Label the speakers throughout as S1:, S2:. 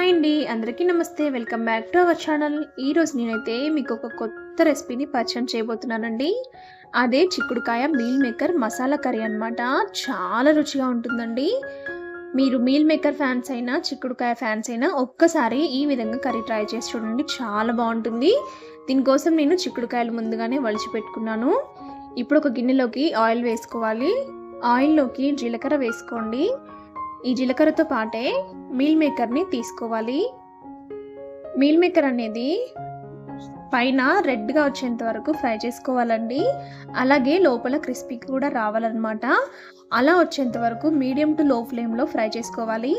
S1: Hi అండి అందరికీ నమస్తే. Welcome back to our channel ఈరోజు నేనైతే మీకు ఒక కొత్త రెసిపీని పరిచయం చేయబోతున్నానండి. అదే చిక్కుడుకాయ మీల్ మేకర్ మసాలా కర్రీ అన్నమాట. చాలా రుచిగా ఉంటుందండి. మీరు మీల్ మేకర్ ఫ్యాన్స్ అయినా చిక్కుడుకాయ ఫ్యాన్స్ అయినా ఒక్కసారి ఈ విధంగా కర్రీ ట్రై చేసి చూడండి. చాలా బాగుంటుంది. దీనికోసం నేను చిక్కుడుకాయలు ముందుగానే వలిచి పెట్టుకున్నాను. ఇప్పుడు ఒక గిన్నెలోకి ఆయిల్ వేసుకోవాలి. ఆయిల్లోకి జీలకర్ర వేసుకోండి. ఈ జీలకర్రతో పాటే మీల్ మేకర్ని తీసుకోవాలి. మీల్ మేకర్ అనేది పైన రెడ్గా వచ్చేంత వరకు ఫ్రై చేసుకోవాలండి. అలాగే లోపల క్రిస్పీ కూడా రావాలన్నమాట. అలా వచ్చేంత వరకు మీడియం టు లో ఫ్లేమ్లో ఫ్రై చేసుకోవాలి.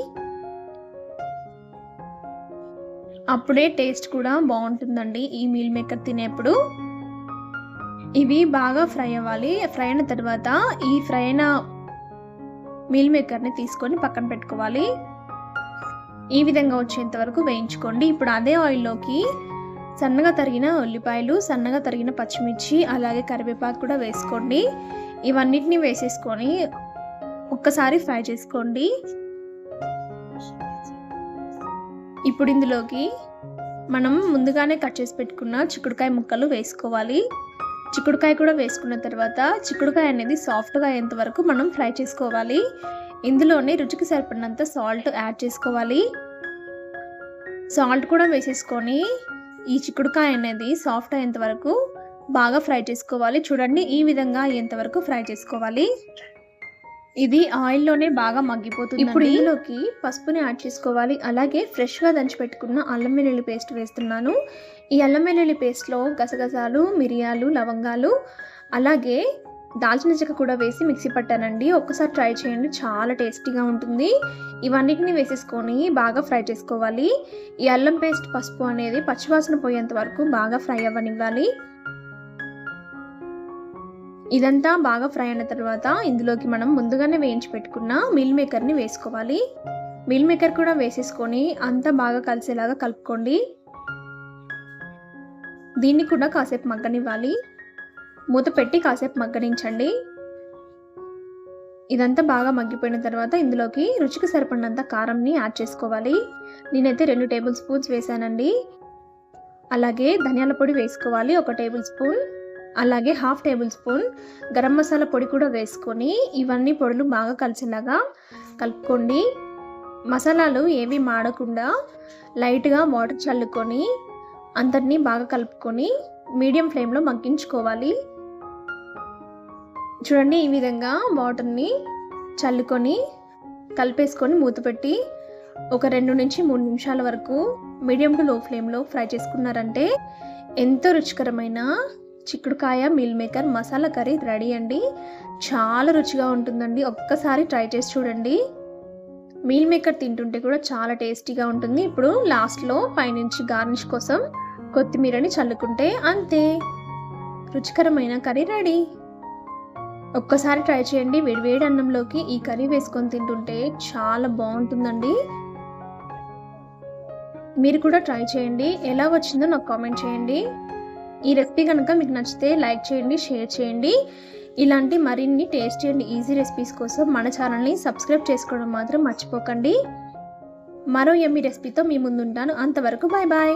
S1: అప్పుడే టేస్ట్ కూడా బాగుంటుందండి ఈ మీల్ మేకర్ తినేప్పుడు. ఇవి బాగా ఫ్రై అవ్వాలి. ఫ్రై అయిన తర్వాత ఈ ఫ్రై అయిన మీల్ మేకర్ని తీసుకొని పక్కన పెట్టుకోవాలి. ఈ విధంగా వచ్చేంత వరకు వేయించుకోండి. ఇప్పుడు అదే ఆయిల్లోకి సన్నగా తరిగిన ఉల్లిపాయలు సన్నగా తరిగిన పచ్చిమిర్చి అలాగే కరివేపాకు కూడా వేసుకోండి. ఇవన్నిటిని వేసేసుకొని ఒక్కసారి ఫ్రై చేసుకోండి. ఇప్పుడు ఇందులోకి మనం ముందుగానే కట్ చేసి పెట్టుకున్న చిక్కుడుకాయ ముక్కలు వేసుకోవాలి. చిక్కుడుకాయ కూడా వేసుకున్న తర్వాత చిక్కుడుకాయ అనేది సాఫ్ట్గా అయ్యేంత వరకు మనం ఫ్రై చేసుకోవాలి. ఇందులోనే రుచికి సరిపడినంత సాల్ట్ యాడ్ చేసుకోవాలి. సాల్ట్ కూడా వేసేసుకొని ఈ చిక్కుడుకాయ అనేది సాఫ్ట్ అయ్యేంత వరకు బాగా ఫ్రై చేసుకోవాలి. చూడండి ఈ విధంగా అయ్యేంత వరకు ఫ్రై చేసుకోవాలి. ఇది ఆయిల్లోనే బాగా మగ్గిపోతుంది ఇప్పుడు ఇందులోకి పసుపుని యాడ్ చేసుకోవాలి. అలాగే ఫ్రెష్గా దంచిపెట్టుకున్న అల్లం వెల్లుల్లి పేస్ట్ వేస్తున్నాను. ఈ అల్లం వెల్లుల్లి పేస్ట్లో గసగసాలు మిరియాలు లవంగాలు అలాగే దాల్చిన చెక్క కూడా వేసి మిక్సీ పట్టానండి. ఒక్కసారి ట్రై చేయండి చాలా టేస్టీగా ఉంటుంది. ఇవన్నిటిని వేసేసుకొని బాగా ఫ్రై చేసుకోవాలి. ఈ అల్లం పేస్ట్ పసుపు అనేది పచ్చివాసన పోయేంత వరకు బాగా ఫ్రై అవ్వనివ్వాలి. ఇదంతా బాగా ఫ్రై అయిన తర్వాత ఇందులోకి మనం ముందుగానే వేయించి పెట్టుకున్న మిల్ మేకర్ని వేసుకోవాలి. మిల్ మేకర్ కూడా వేసేసుకొని అంతా బాగా కలిసేలాగా కలుపుకోండి. దీన్ని కూడా కాసేపు మగ్గనివ్వాలి. మూత పెట్టి కాసేపు మగ్గనించండి. ఇదంతా బాగా మగ్గిపోయిన తర్వాత ఇందులోకి రుచికి సరిపడినంత కారంని యాడ్ చేసుకోవాలి. నేనైతే రెండు టేబుల్ స్పూన్స్ వేసానండి. అలాగే ధనియాల పొడి వేసుకోవాలి ఒక టేబుల్ స్పూన్. అలాగే half tablespoon garam masala పొడి కూడా వేసుకొని ఇవన్నీ పొడులు బాగా కలిసేలాగా కలుపుకోండి. మసాలాలు ఏవి మాడకుండా లైట్గా వాటర్ చల్లుకొని అందరినీ బాగా కలుపుకొని మీడియం ఫ్లేమ్లో మగ్గించుకోవాలి. చూడండి ఈ విధంగా వాటర్ని చల్లుకొని కలిపేసుకొని మూతపెట్టి ఒక రెండు నుంచి మూడు నిమిషాల వరకు మీడియం టు లో ఫ్లేమ్లో ఫ్రై చేసుకున్నారంటే ఎంతో రుచికరమైన చిక్కుడుకాయ meal maker masala curry ready అండి. చాలా రుచిగా ఉంటుందండి. ఒక్కసారి ట్రై చేసి చూడండి. మీల్ మేకర్ తింటుంటే కూడా చాలా టేస్టీగా ఉంటుంది. ఇప్పుడు లాస్ట్లో పైనుంచి గార్నిష్ కోసం కొత్తిమీరని చల్లుకుంటే అంతే. రుచికరమైన కర్రీ రెడీ. ఒక్కసారి ట్రై చేయండి. వేడివేడి అన్నంలోకి ఈ కర్రీ వేసుకొని తింటుంటే చాలా బాగుంటుందండి. మీరు కూడా ట్రై చేయండి. ఎలా వచ్చిందో నాకు కామెంట్ చేయండి. ఈ రెసిపీ కనుక మీకు నచ్చితే లైక్ చేయండి షేర్ చేయండి. ఇలాంటి మరిన్ని టేస్టీ అండ్ ఈజీ రెసిపీస్ కోసం మన ఛానల్ని సబ్స్క్రైబ్ చేసుకోవడం మాత్రం మర్చిపోకండి. మరో ఎమ్మి రెసిపీతో మీ ముందుంటాను. అంతవరకు బాయ్ బాయ్